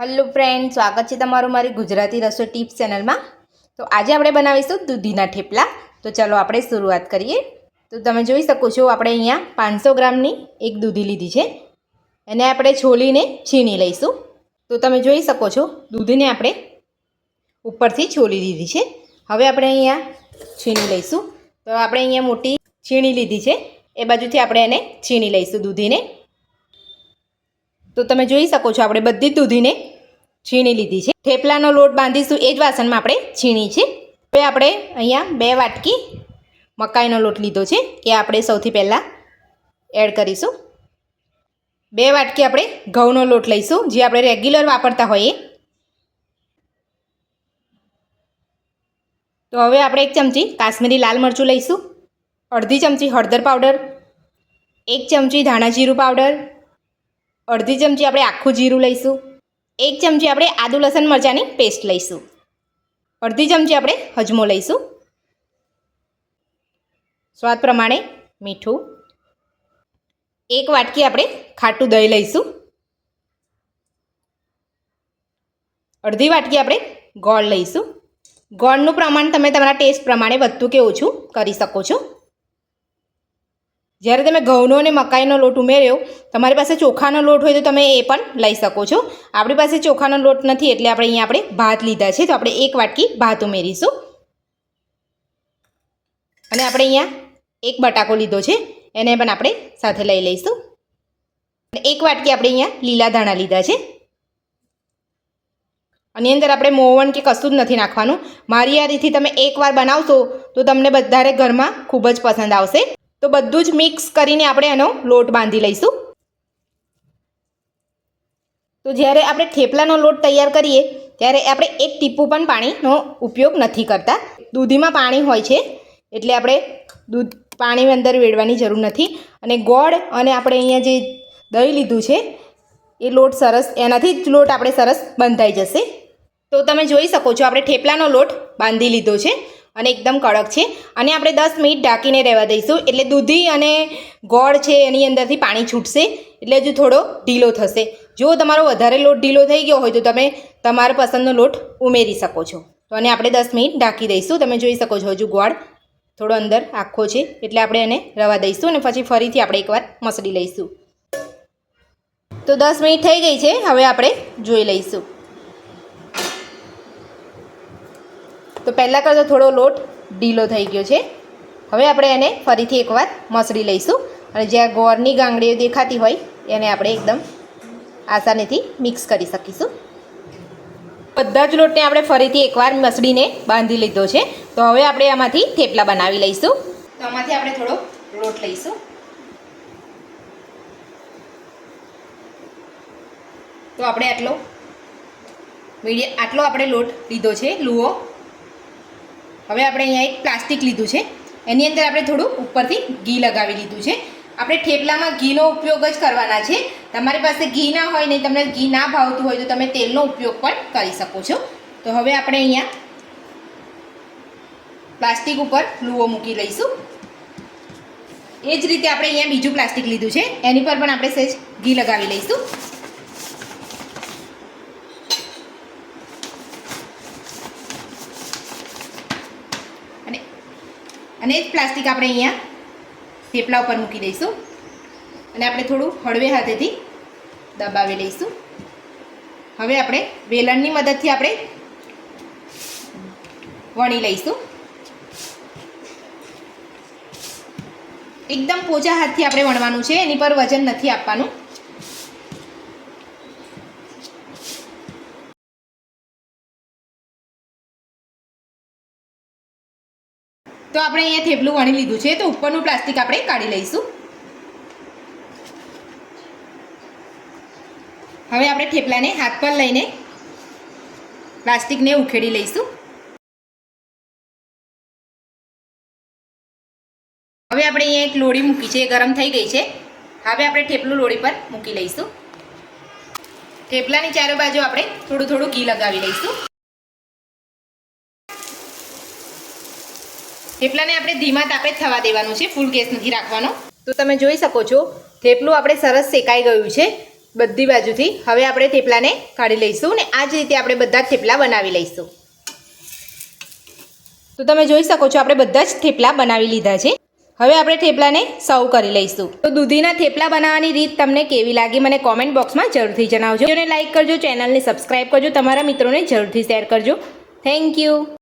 Hello friend સ્વાગત છે તમારું મારી ગુજરાતી રસોઈ ટિપ્સ ચેનલમાં તો આજે આપણે બનાવીશું દૂધીના થેપલા. તો ચાલો આપણે શરૂઆત કરીએ. તો તમે જોઈ શકો છો આપણે અહીંયા પાંચસો ગ્રામની એક દૂધી લીધી છે. એને આપણે છોલીને છીણી લઈશું. તો તમે જોઈ શકો છો દૂધીને આપણે ઉપરથી છોલી દીધી છે. હવે આપણે અહીંયા છીણી લઈશું. તો આપણે અહીંયા મોટી છીણી લીધી છે. એ બાજુથી આપણે એને છીણી લઈશું દૂધીને. તો તમે જોઈ શકો છો આપણે બધી દૂધીને છીણી લીધી છે. થેપલાનો લોટ બાંધીશું એ જ વાસણમાં આપણે છીણી છે. હવે આપણે અહીંયા બે વાટકી મકાઈનો લોટ લીધો છે એ આપણે સૌથી પહેલાં એડ કરીશું. બે વાટકી આપણે ઘઉંનો લોટ લઈશું, જે આપણે રેગ્યુલર વાપરતા હોઈએ. તો હવે આપણે એક ચમચી કાશ્મીરી લાલ મરચું લઈશું, અડધી ચમચી હળદર પાવડર, એક ચમચી ધાણા જીરું પાવડર અડધી ચમચી આપણે આખું જીરું લઈશું. એક ચમચી આપણે આદુ લસણ મરચાંની પેસ્ટ લઈશું. અડધી ચમચી આપણે હજમો લઈશું. સ્વાદ પ્રમાણે મીઠું. એક વાટકી આપણે ખાટું દહીં લઈશું. અડધી વાટકી આપણે ગોળ લઈશું. ગોળનું પ્રમાણ તમે તમારા ટેસ્ટ પ્રમાણે વધતું કે ઓછું કરી શકો છો. જ્યારે તમે ઘઉંનો અને મકાઈનો લોટ ઉમેર્યો, તમારી પાસે ચોખાનો લોટ હોય તો તમે એ પણ લઈ શકો છો. આપણી પાસે ચોખાનો લોટ નથી એટલે આપણે અહીંયા આપણે ભાત લીધા છે. તો આપણે એક વાટકી ભાત ઉમેરીશું. અને આપણે અહીંયા એક બટાકો લીધો છે. એને પણ આપણે સાથે લઈ લઈશું. અને એક વાટકી આપણે અહીંયા લીલા ધાણા લીધા છે. આની અંદર આપણે મોવણ કે કશું જ નથી નાખવાનું. મારી આ રીતથી તમે એકવાર બનાવશો તો તમને બધારે ઘરમાં ખૂબ જ પસંદ આવશે. તો બધું જ મિક્સ કરીને આપણે એનો લોટ બાંધી લઈશું. તો જ્યારે આપણે થેપલાનો લોટ તૈયાર કરીએ, ત્યારે આપણે એક ટીપું પણ પાણીનો ઉપયોગ નથી કરતા. દૂધીમાં પાણી હોય છે, એટલે આપણે દૂધ પાણી અંદર વેડવાની જરૂર નથી. અને ગોળ અને આપણે અહીંયા જે દહીં લીધું છે, એ લોટ સરસ, એનાથી જ લોટ આપણે સરસ બંધાઈ જશે. તો તમે જોઈ શકો છો, આપણે થેપલાનો લોટ બાંધી લીધો છે. અને એકદમ કડક છે. અને આપણે દસ મિનિટ ઢાંકીને રહેવા દઈશું. એટલે દૂધી અને ગોળ છે એની અંદરથી પાણી છૂટશે. એટલે હજુ થોડો ઢીલો થશે. જો તમારો વધારે લોટ ઢીલો થઈ ગયો હોય તો તમે તમારા પસંદનો લોટ ઉમેરી શકો છો. તો અને આપણે દસ મિનિટ ઢાંકી દઈશું. તમે જોઈ શકો છો હજુ ગોળ થોડો અંદર આખો છે. એટલે આપણે એને રવા દઈશું અને પછી ફરીથી આપણે એકવાર મસળી લઈશું. તો દસ મિનિટ થઈ ગઈ છે. હવે આપણે જોઈ લઈશું. તો પહેલાં કરતાં થોડો લોટ ઢીલો થઈ ગયો છે. હવે આપણે એને ફરીથી એકવાર મસળી લઈશું. અને જ્યાં ગોળની ગાંગડીઓ દેખાતી હોય, એને આપણે એકદમ આસાનીથી મિક્સ કરી શકીશું. બધા જ લોટને આપણે ફરીથી એકવાર મસળીને બાંધી લીધો છે. તો હવે આપણે આમાંથી થેપલા બનાવી લઈશું. તો આમાંથી આપણે થોડો લોટ લઈશું. તો આપણે આટલો મીડિયમ, આટલો આપણે લોટ લીધો છે, લુઓ. હવે આપણે અહીંયા એક પ્લાસ્ટિક લીધું છે. એની અંદર આપણે થોડું ઉપરથી ઘી લગાવી લીધું છે. આપણે થેપલામાં ઘીનો ઉપયોગ જ કરવાના છે. તમારી પાસે ઘી ના હોય ને તમને ઘી ના ભાવતું હોય તો તમે તેલનો ઉપયોગ પણ કરી શકો છો. તો હવે આપણે અહીંયા પ્લાસ્ટિક ઉપર લુઓ મૂકી લઈશું. એ જ રીતે આપણે અહીંયા બીજું પ્લાસ્ટિક લીધું છે. એની પર પણ આપણે સહેજ ઘી લગાવી લઈશું. અને એ જ પ્લાસ્ટિક આપણે અહીંયા થેપલા ઉપર મૂકી દઈશું. અને આપણે થોડું હળવે હાથેથી દબાવી લઈશું. હવે આપણે વેલણની મદદથી આપણે વણી લઈશું. એકદમ પોચા હાથથી આપણે વણવાનું છે, એની પર વજન નથી આપવાનું. તો આપણે અહીંયા થેપલું વણી લીધું છે. તો ઉપરનું પ્લાસ્ટિક આપણે કાઢી લઈશું. હવે આપણે થેપલાને હાથ પર લઈને પ્લાસ્ટિકને ઉખેડી લઈશું. હવે આપણે અહીંયા એક લોડી મૂકી છે. એ ગરમ થઈ ગઈ છે. હવે આપણે થેપલું લોડી પર મૂકી લઈશું. થેપલાની ચારે બાજુ આપણે થોડું થોડું ઘી લગાવી લઈશું. થેપલાને આપણે ધીમા તાપે થવા દેવાનું છે ફૂલ ગેસ નથી રાખવાનો. તો તમે જોઈ શકો છો, થેપલું આપણે સરસ શેકાઈ ગયું છે બધી બાજુથી. હવે આપણે થેપલાને કાઢી લઈશું ને આ જ રીતે આપણે બધા જ થેપલા બનાવી લઈશું. તો તમે જોઈ શકો છો, આપણે બધા જ થેપલા બનાવી લીધા છે. હવે આપણે થેપલાને સર્વ કરી લઈશું. તો દૂધીના થેપલા બનાવવાની રીત તમને કેવી લાગી મને કોમેન્ટ બોક્સમાં જરૂરથી જણાવજો. અને લાઇક કરજો ચેનલને સબસ્ક્રાઈબ કરજો, તમારા મિત્રોને જરૂરથી શેર કરજો. Thank you